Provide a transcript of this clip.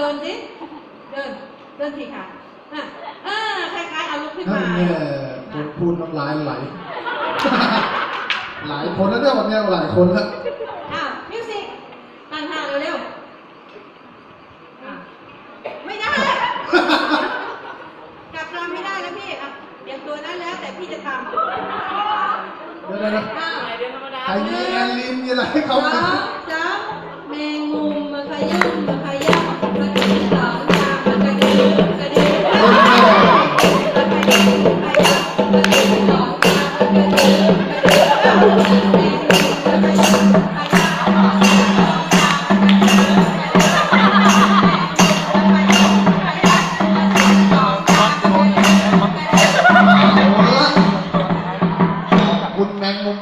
เลื่อนสิค่ะอะเออคล้ายๆเอาลุกขึ้นนั่มานแน่คนพูดน้ำลายไหล หลายคนแล้วเนี่ยวันเนี้ยหลายคนแล้วอ้าวมิวสิกตั้งท่าเร็วๆอะไม่ได้ กลับตามไม่ได้แล้วพี่อะเตรียมตัวนั้นแล้วแต่พี่จะทำเดี๋ยวเดี๋ยวเดี๋ยวอ้าว เดือนธรรมดา ใครมีแอนลิมมีอะไรให้เขาสอกินงสามแมงมุมมาขย้ำมา แมงมุม